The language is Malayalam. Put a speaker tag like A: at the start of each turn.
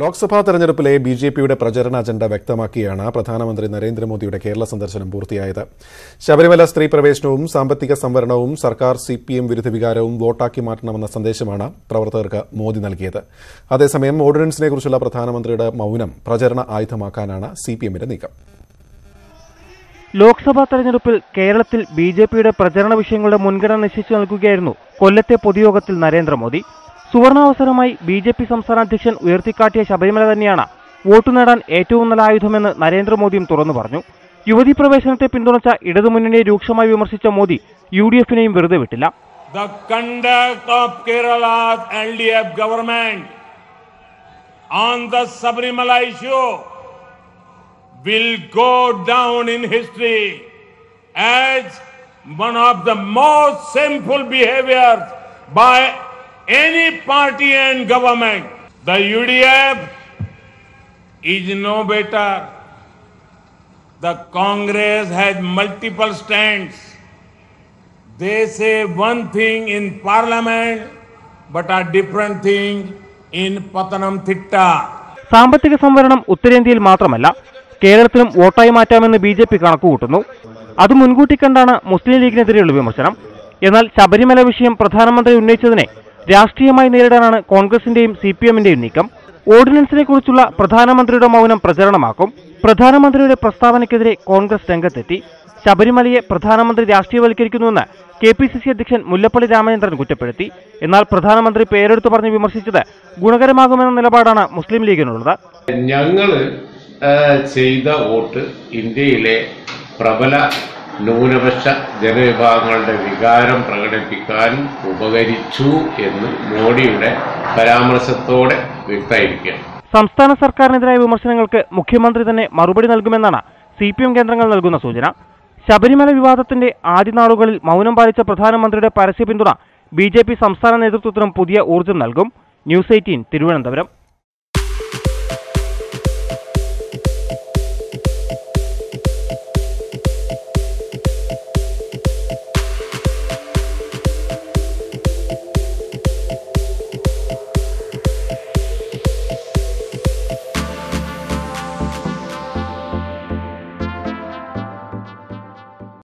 A: ലോക്സഭാ തെരഞ്ഞെടുപ്പിലെ ബി ജെ പിയുടെ പ്രചരണ അജണ്ട വ്യക്തമാക്കിയാണ് പ്രധാനമന്ത്രി നരേന്ദ്രമോദിയുടെ കേരള സന്ദർശനം പൂർത്തിയായത്. ശബരിമല സ്ത്രീ പ്രവേശനവും സാമ്പത്തിക സംവരണവും സർക്കാർ സി പി എം വിരുദ്ധ വികാരവും വോട്ടാക്കി മാറ്റണമെന്ന സന്ദേശമാണ് പ്രവർത്തകർക്ക് മോദി നൽകിയത്. അതേസമയം ഓർഡിനൻസിനെക്കുറിച്ചുള്ള പ്രധാനമന്ത്രിയുടെ മൌനം പ്രചരണ ആയുധമാക്കാനാണ് സി പി എമ്മിന്റെ നീക്കം.
B: ലോക്സഭാ തെരഞ്ഞെടുപ്പിൽ കേരളത്തിൽ ബി ജെ പിയുടെ പ്രചരണ വിഷയങ്ങളുടെ മുൻഗണന നിശ്ചയിച്ചു നൽകുകയായിരുന്നു കൊല്ലത്തെ പൊതുയോഗത്തിൽ നരേന്ദ്രമോദി. സുവർണാവസരമായി ബി ജെ പി സംസ്ഥാന അധ്യക്ഷൻ ഉയർത്തിക്കാട്ടിയ ശബരിമല തന്നെയാണ് വോട്ടു നേടാൻ ഏറ്റവും നല്ല ആയുധമെന്ന് നരേന്ദ്രമോദിയും തുറന്നു പറഞ്ഞു. യുവതി പ്രവേശനത്തെ പിന്തുണച്ച ഇടതുമുന്നണിയെ രൂക്ഷമായി വിമർശിച്ച മോദി യു ഡി എഫിനെയും വെറുതെ വിട്ടില്ല.
C: The will go down in history as one of the most behaviors by any party and government. The UDF is no better. The Congress has multiple stands. They say one thing in parliament, but a different thing in Patanamthitta.
B: സാമ്പത്തിക സംവരണം ഉത്തരേന്ത്യയിൽ മാത്രമല്ല കേരളത്തിലും വോട്ടായി മാറ്റാമെന്ന് ബി ജെ പി കണക്കുകൂട്ടുന്നു അത് മുൻകൂട്ടി കണ്ടാണ് മുസ്ലിം ലീഗിനെതിരെയുള്ള വിമർശനം എന്നാൽ ശബരിമല വിഷയം പ്രധാനമന്ത്രി ഉന്നയിച്ചതിനെ രാഷ്ട്രീയമായി നേരിടാനാണ് കോൺഗ്രസിന്റെയും സി പി എമ്മിന്റെയും നീക്കം. ഓർഡിനൻസിനെ കുറിച്ചുള്ള പ്രധാനമന്ത്രിയുടെ മൗനം പ്രചരണമാക്കും. പ്രധാനമന്ത്രിയുടെ പ്രസ്താവനയ്ക്കെതിരെ കോൺഗ്രസ് രംഗത്തെത്തി. ശബരിമലയെ പ്രധാനമന്ത്രി രാഷ്ട്രീയവൽക്കരിക്കുന്നുവെന്ന് കെ പി സി സി അധ്യക്ഷൻ മുല്ലപ്പള്ളി രാമചന്ദ്രൻ കുറ്റപ്പെടുത്തി. എന്നാൽ പ്രധാനമന്ത്രി പേരെടുത്തു പറഞ്ഞ് വിമർശിച്ചത് ഗുണകരമാകുമെന്ന നിലപാടാണ് മുസ്ലിം ലീഗിനുള്ളത്.
D: ഞങ്ങൾ ചെയ്ത വോട്ട് ഇന്ത്യയിലെ പ്രബല ന്യൂനപക്ഷ ജനവിഭാഗങ്ങളുടെ വികാരം പ്രകടിപ്പിക്കാൻ ഉപകരിച്ചു എന്ന് മോഡിയുടെ പരാമർശത്തോടെ വ്യക്തമായിരിക്കുകയാണ്.
B: സംസ്ഥാന സർക്കാരിനെതിരായ വിമർശനങ്ങൾക്ക് മുഖ്യമന്ത്രി തന്നെ മറുപടി നൽകുമെന്നാണ് സി പി എം കേന്ദ്രങ്ങൾ നൽകുന്ന സൂചന. ശബരിമല വിവാദത്തിന്റെ ആദ്യനാളുകളിൽ മൗനം പാലിച്ച പ്രധാനമന്ത്രിയുടെ പരസ്യ പിന്തുണ ബി ജെ പി സംസ്ഥാന നേതൃത്വത്തിനും പുതിയ ഊർജം നൽകും. News eighteen Thiruvananthapuram.